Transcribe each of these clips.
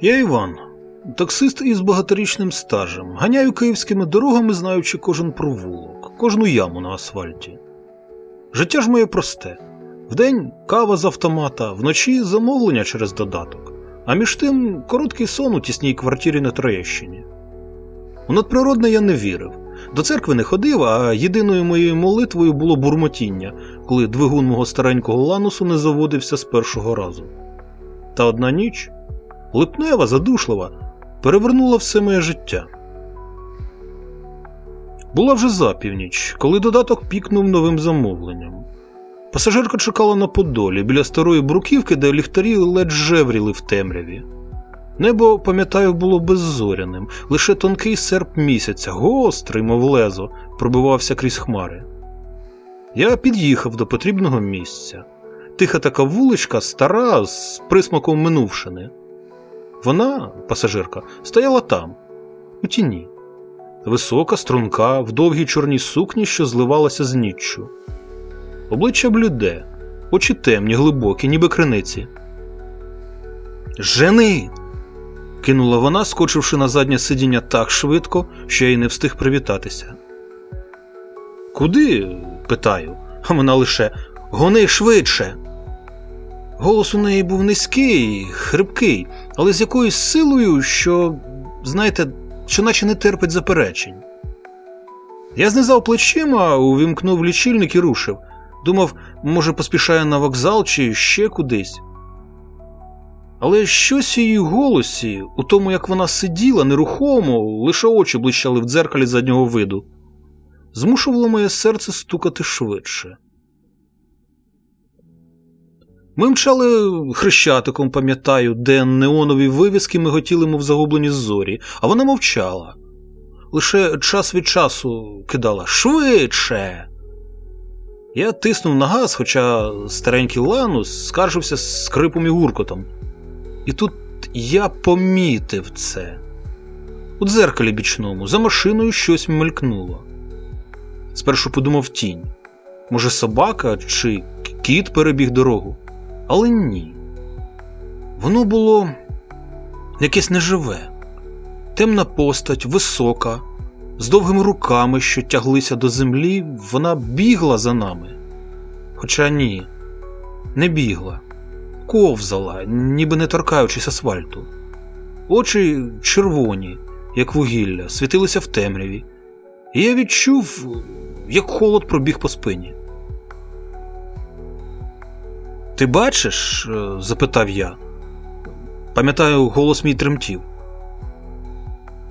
Я Іван, таксист із багаторічним стажем. Ганяю київськими дорогами, знаючи кожен провулок, кожну яму на асфальті. Життя ж моє просте. Вдень кава з автомата, вночі замовлення через додаток, а між тим короткий сон у тісній квартирі на Троєщині. У надприродне я не вірив. До церкви не ходив, а єдиною моєю молитвою було бурмотіння, коли двигун мого старенького ланусу не заводився з першого разу. Та одна ніч липнева, задушлива, перевернула все моє життя. Була вже запівніч, коли додаток пікнув новим замовленням. Пасажирка чекала на Подолі біля старої бруківки, де ліхтарі ледь жевріли в темряві. Небо, пам'ятаю, було беззоряним, лише тонкий серп місяця, гострий, мов лезо, пробивався крізь хмари. Я під'їхав до потрібного місця. Тиха така вуличка, стара, з присмаком минувшини. Вона, пасажирка, стояла там, у тіні. Висока, струнка, в довгій чорній сукні, що зливалася з ніччю. Обличчя бліде, очі темні, глибокі, ніби криниці. Жени. кинула вона, скочивши на заднє сидіння так швидко, що я й не встиг привітатися. Куди? питаю, а вона лише гони швидше. Голос у неї був низький, хрипкий, але з якоюсь силою, що, знаєте, що наче не терпить заперечень. Я знизав плечима, увімкнув лічильник і рушив. Думав, може, поспішає на вокзал чи ще кудись. Але щось її голосі, у тому, як вона сиділа нерухомо, лише очі блищали в дзеркалі заднього виду, змушувало моє серце стукати швидше. Ми мчали хрещатиком, пам'ятаю, де неонові вивіски ми миготіли, мов загублені зорі, а вона мовчала. Лише час від часу кидала швидше. Я тиснув на газ, хоча старенький ланус скаржився скрипом і гуркотом. І тут я помітив це. У дзеркалі бічному за машиною щось мелькнуло. Спершу подумав тінь. Може, собака чи кіт перебіг дорогу. Але ні. Воно було якесь неживе, темна постать, висока, з довгими руками, що тяглися до землі, вона бігла за нами. Хоча ні, не бігла, ковзала, ніби не торкаючись асфальту. Очі червоні, як вугілля, світилися в темряві, і я відчув, як холод пробіг по спині. Ти бачиш? е, запитав я. Пам'ятаю, голос мій тремтів.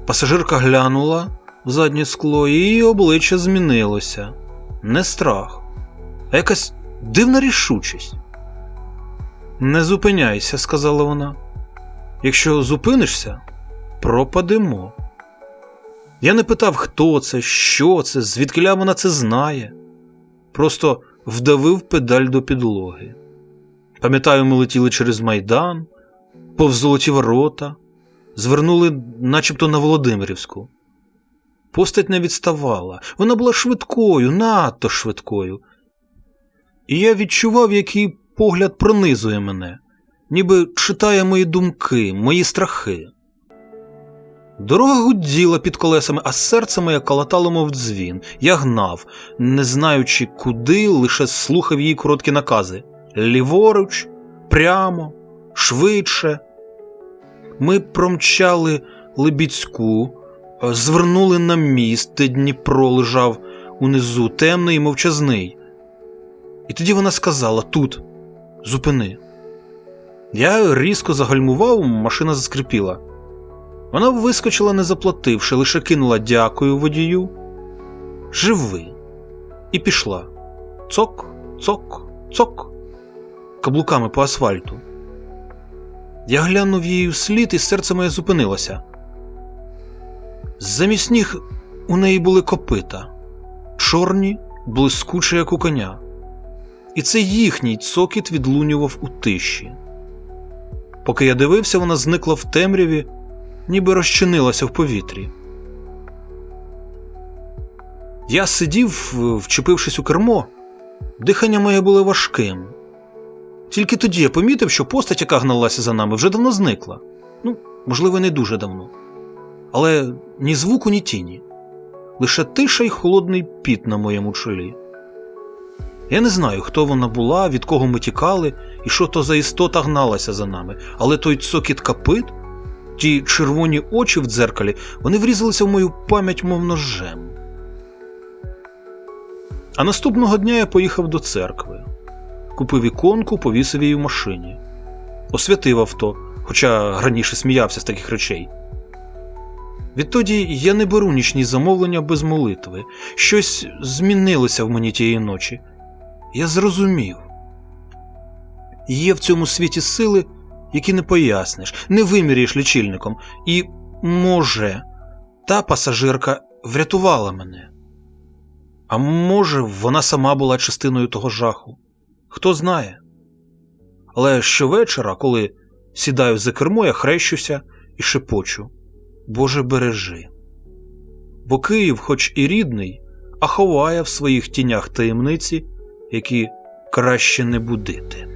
Пасажирка глянула в заднє скло, і її обличчя змінилося. Не страх, а якась дивна рішучість. Не зупиняйся, сказала вона. Якщо зупинишся, пропадемо. Я не питав, хто це, що це, звідкиля вона це знає. Просто вдавив педаль до підлоги. Пам'ятаю, ми летіли через майдан, повз золоті ворота, звернули начебто на Володимирівську. Постать не відставала, вона була швидкою, надто швидкою. І я відчував, який погляд пронизує мене, ніби читає мої думки, мої страхи. Дорога гуділа під колесами, а серце моє калатало, мов дзвін. Я гнав, не знаючи куди, лише слухав її короткі накази ліворуч, прямо, швидше. Ми промчали Либіцьку, е, звернули на міст, де Дніпро лежав унизу, темний і мовчазний. І тоді вона сказала тут, зупини. Я різко загальмував, машина заскрипіла. Вона вискочила, не заплативши, лише кинула дякую водію. Живи. І пішла. Цок, цок, цок каблуками по асфальту. Я глянув її вслід, і серце моє зупинилося. Замість ніг у неї були копита, чорні, блискучі, як у коня. І це їхній цокіт відлунював у тиші. Поки я дивився, вона зникла в темряві, ніби розчинилася в повітрі. Я сидів, вчепившись у кермо, дихання моє було важким. Тільки тоді я помітив, що постать, яка гналася за нами, вже давно зникла. Ну, можливо, не дуже давно. Але ні звуку, ні тіні. Лише тиша й холодний піт на моєму чолі. Я не знаю, хто вона була, від кого ми тікали, і що то за істота гналася за нами, але той цокіт капит, ті червоні очі в дзеркалі, вони врізалися в мою пам'ять, мов ножем. А наступного дня я поїхав до церкви, купив іконку, повісив її в машині, освятив авто, хоча раніше сміявся з таких речей. Відтоді я не беру нічні замовлення без молитви. Щось змінилося в мені тієї ночі. Я зрозумів. Є в цьому світі сили, які не поясниш, не виміряєш лічильником, і, може, та пасажирка врятувала мене. А може, вона сама була частиною того жаху. Хто знає. Але щовечора, коли сідаю за кермо, я хрещуся і шепочу Боже бережи. Бо Київ, хоч і рідний, а ховає в своїх тінях таємниці, які краще не будити.